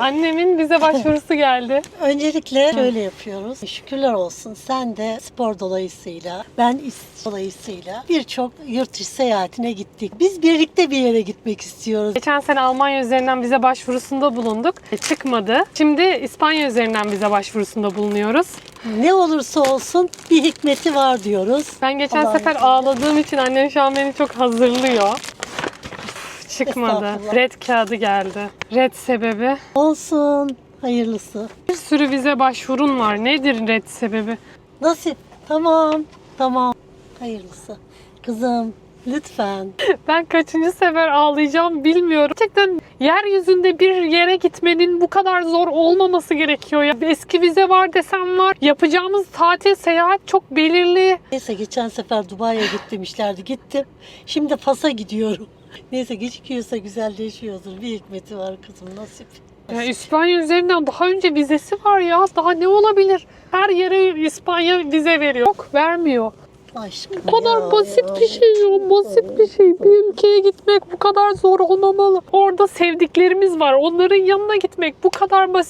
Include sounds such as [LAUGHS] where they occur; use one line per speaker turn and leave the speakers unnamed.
Annemin bize başvurusu geldi. [LAUGHS]
Öncelikle şöyle yapıyoruz. Şükürler olsun sen de spor dolayısıyla, ben iş dolayısıyla birçok yurt dışı seyahatine gittik. Biz birlikte bir yere gitmek istiyoruz.
Geçen sene Almanya üzerinden bize başvurusunda bulunduk. E, Çıkmadı. Şimdi İspanya üzerinden bize başvurusunda bulunuyoruz.
Ne olursa olsun bir hikmeti var diyoruz.
Ben geçen
Allah'ın
sefer ağladığım için annem şu an beni çok hazırlıyor. Çıkmadı.
Estağfurullah.
Red kağıdı geldi. Red sebebi.
Olsun. Hayırlısı.
Bir sürü vize başvurun var. Nedir red sebebi?
Nasip. Tamam. Tamam. Hayırlısı. Kızım lütfen. [LAUGHS]
Ben kaçıncı sefer ağlayacağım bilmiyorum. Gerçekten yeryüzünde bir yere gitmenin bu kadar zor olmaması gerekiyor. Ya eski vize var desem var. Yapacağımız tatil, seyahat çok belirli.
Neyse geçen sefer Dubai'ye git demişlerdi. Gittim. Şimdi Fas'a gidiyorum. Neyse gecikiyorsa güzelleşiyordur. Bir hikmeti var kızım nasip.
Ya İspanya üzerinden daha önce vizesi var ya. Daha ne olabilir? Her yere İspanya vize veriyor. Yok vermiyor.
Aşkım
Bu kadar
ya,
basit
ya.
bir şey ya. Basit bir şey. Bir ülkeye gitmek bu kadar zor olmamalı. Orada sevdiklerimiz var. Onların yanına gitmek bu kadar basit.